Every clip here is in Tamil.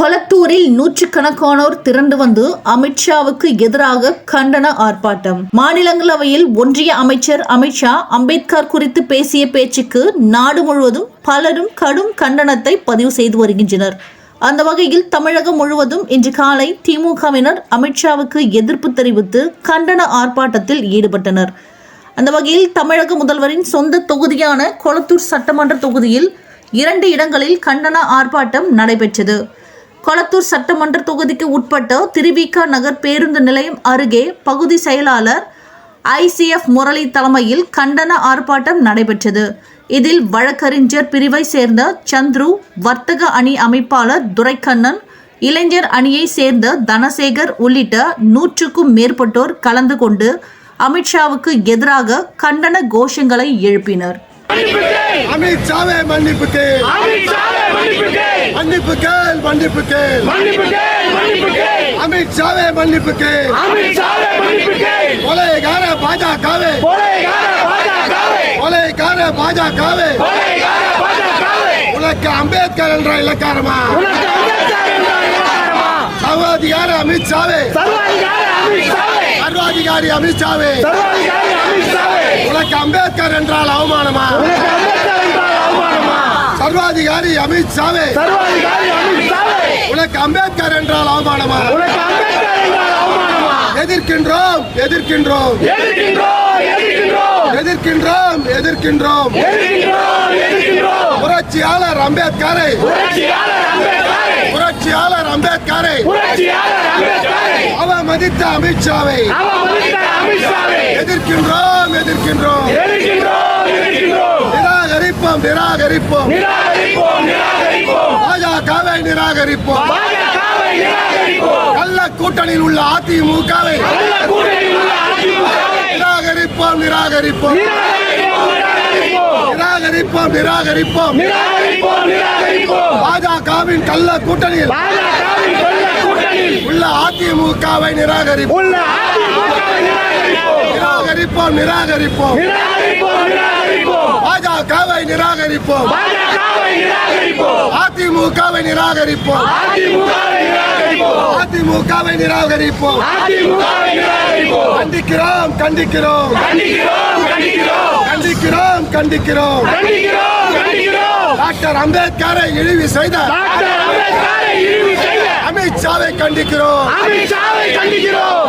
கொளத்தூரில் நூற்றுக்கணக்கானோர் திரண்டு வந்து அமித்ஷாவுக்கு எதிராக கண்டன ஆர்ப்பாட்டம். மாநிலங்களவையில் ஒன்றிய அமைச்சர் அமித்ஷா அம்பேத்கர் குறித்து பேசிய பேச்சுக்கு நாடு முழுவதும் பலரும் கடும் கண்டனத்தை பதிவு செய்து வருகின்றனர். அந்த வகையில் தமிழகம் முழுவதும் இன்று காலை திமுகவினர் அமித்ஷாவுக்கு எதிர்ப்பு தெரிவித்து கண்டன ஆர்ப்பாட்டத்தில் ஈடுபட்டனர். அந்த வகையில் தமிழக முதல்வரின் சொந்த தொகுதியான கொளத்தூர் சட்டமன்ற தொகுதியில் இரண்டு இடங்களில் கண்டன ஆர்ப்பாட்டம் நடைபெற்றது. கொளத்தூர் சட்டமன்ற தொகுதிக்கு உட்பட்ட திருவிக நகர் பேருந்து நிலையம் அருகே பகுதி செயலாளர் ஐசிஎஃப் முரளி தலைமையில் கண்டன ஆர்ப்பாட்டம் நடைபெற்றது. இதில் வழக்கறிஞர் பிரிவை சேர்ந்த சந்துரு வர்த்தக அணி அமைப்பாளர் துரைக்கண்ணன் இளைஞர் அணியை சேர்ந்த தனசேகர் உள்ளிட்ட நூற்றுக்கும் மேற்பட்டோர் கலந்து கொண்டு அமித்ஷாவுக்கு எதிராக கண்டன கோஷங்களை எழுப்பினர். அமித் ஷாவே மன்னிப்பு கேள். மன்னிப்பு கேள். மன்னிப்பு கேள் அமித் ஷாவே மன்னிப்பு கேள். கொலைகார பாஜகவே. கொலைகார பாஜகவே. உனக்கு அம்பேத்கர் என்ற இலக்காரமா? சர்வாதிகார அமித் ஷாவே சர்வாதிகாரி அமித் ஷாவே உனக்கு அம்பேத்கர் என்றால் அவமானமா? சர்வாதிகாரி அமித் ஷாவே உனக்கு அம்பேத்கர் என்றால் அவமானமா? எதிர்க்கின்றோம் எதிர்க்கின்றோம். எதிர்க்கின்றோம் எதிர்க்கின்றோம். புரட்சியாளர் அம்பேத்கரை. புரட்சியாளர் அம்பேத்கரை. அவமதித்த அமித்ஷாவை எதிர்க்கின்றோம் எதிர்க்கின்றோம். எதிர்க்கின்றோம் நிராகரிப்போம் நிராகரிப்போம். நிராகரிப்போம் நிராகரிப்போம். பாஜகவை நிராகரிப்போம். பாஜகவை கூட்டணியில் உள்ள அதிமுகவை கள்ள நிராகரிப்போம் நிராகரிப்போம். நிராகரிப்போம் நிராகரிப்போம். பாஜகவின் கள்ள கூட்டணியில் உள்ள அதிமுகவை நிராகரிப்போம். நிராகரிப்போம் நிராகரிப்போம். பாஜகவை நிராகரிப்போம். அதிமுகவை நிராகரிப்போம். அதிமுகவை நிராகரிப்போம். கண்டிக்கிறோம் கண்டிக்கிறோம். கண்டிக்கிறோம் கண்டிக்கிறோம். டாக்டர் அம்பேத்கரை இழிவு செய்த அமித்ஷாவை கண்டிக்கிறோம்.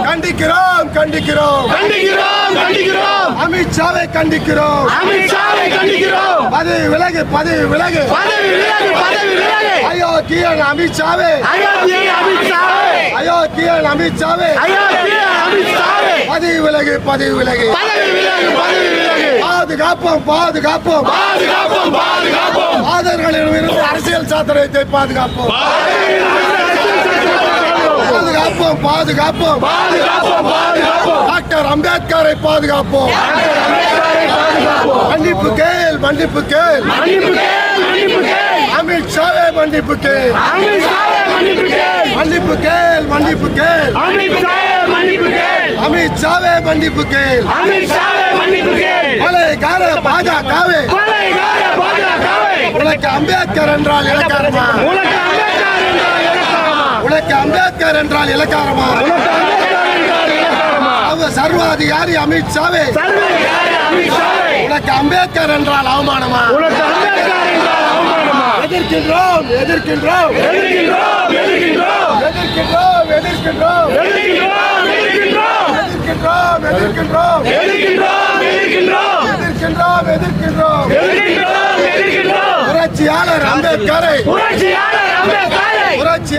கண்டிக்கிறோம். கண்டிக்கிறோம். கண்டிக்கிறோம் கண்டிக்கிறோம். அமித்ஷாவை கண்டிக்கிறோம். அமித்ஷாவை கண்டிக்கிறோம். பதவி விலகு பதவி விலகு. பதவி விலகு பதவி விலகு. அயோக்கியன் அமித்ஷாவே அயோக்கியன் அமித்ஷாவே அயோக்கியன் அமித்ஷாவே அயோக்கியன் அமித்ஷாவே பதவி விலகு பதவி விலகு. பதவி விலகு பதவி விலகு. பாதுகாப்போம் பாதுகாப்போம். பாதுகாப்போம் பாதுகாப்போம். ஆதர்களிடம் இருந்து அரசியல் சாதனத்தை பாதுகாப்போம். பாதுகாப்போம் பாதுகாப்போம். பாதுகாப்போம் டாக்டர் அம்பேத்கரை பாதுகாப்போம். மன்னிப்பு கேள் மன்னிப்பு கேள். மன்னிப்பு அமித்ஷாவே மன்னிப்பு கேள். அமித்ஷாவே மன்னிப்பு கேள். மன்னிப்பு கேள். அமித்ஷாவே மன்னிப்பு கேள். அமித்ஷாவே மன்னிப்பு கேள். உனக்கு அம்பேத்கர் என்றால் இலக்காரமா உனக்கு அம்பேத்கர் என்றால் இலக்காரமா? அவ சர்வாதிகாரி அமித் ஷாவே. உனக்கு அம்பேத்கர் என்றால் அவமானமா? எதிர்க்கின்றோம் எதிர்க்கின்றோம். எதிர்க்கின்றோம் எதிர்க்கின்றோம். எதிர்க்கின்றோம் எதிர்க்கின்றோம். எதிர்க்கின்றோம் எதிர்க்கின்றோம். புரட்சியாளர் அம்பேத்கரை. புரட்சி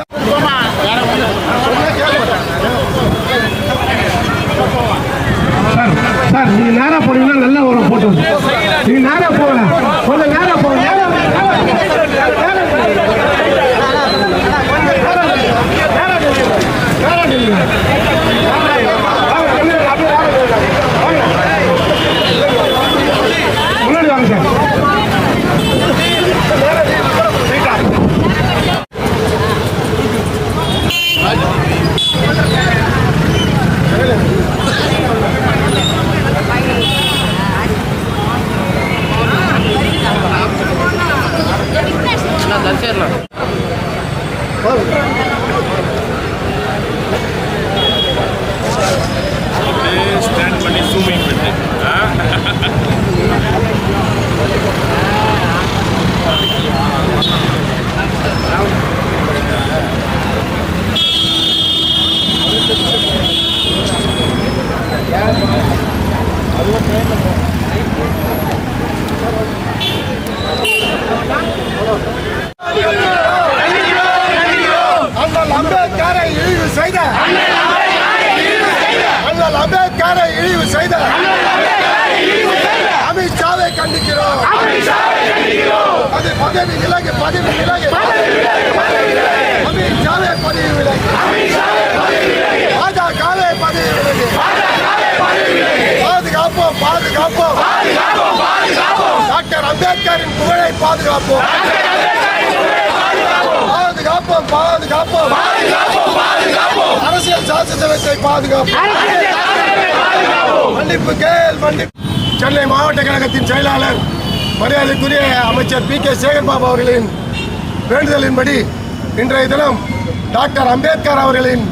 சார் சார் நீங்க நேரா போனீங்கன்னா நல்ல ஒரு போட்டோ நீங்க நேரா போகல கொஞ்சம் நேரா போங்க. நேரா அப்படியே ஸ்டாண்ட் பண்ணி ஜூமிங் செய்த அமித்ஷாவை கண்டிக்கிறோம். அது பதவி விலகு பதவி விலகு. அமித்ஷாவை பதவி விலகு. பாஜகவை பதவி விலகு. பாதுகாப்போம் பாதுகாப்போம். டாக்டர் அம்பேத்கரின் புகழை பாதுகாப்போம். பாதுகாப்போம் பாதுகாப்போம். அரசியல் சாசனத்தை பாதுகாப்போம். மன்னிப்பு கேள் மன்னிப்பு. சென்னை மாவட்ட கழகத்தின் செயலாளர் மரியாதைக்குரிய அமைச்சர் பி கே சேகர்பாபு அவர்களின் வேண்டுதலின்படி இன்றைய தினம் டாக்டர் அம்பேத்கர் அவர்களின்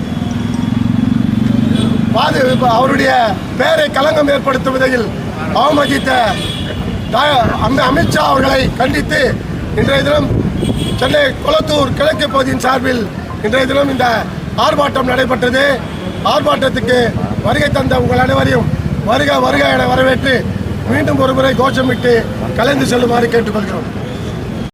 பாது அவருடைய பெயரை களங்கம் ஏற்படுத்தும் விதையில் அவமதித்த அமித்ஷா அவர்களை கண்டித்து இன்றைய தினம் சென்னை குளத்தூர் கிழக்கு பகுதியின் சார்பில் இன்றைய தினம் இந்த ஆர்ப்பாட்டம் நடைபெற்றது. ஆர்ப்பாட்டத்துக்கு வருகை தந்த உங்கள் அனைவரையும் வருக வருக என வரவேற்று மீண்டும் ஒருமுறை கோஷமிட்டு கலைந்து செல்லுமாறு கேட்டுக்கொள்கிறோம்.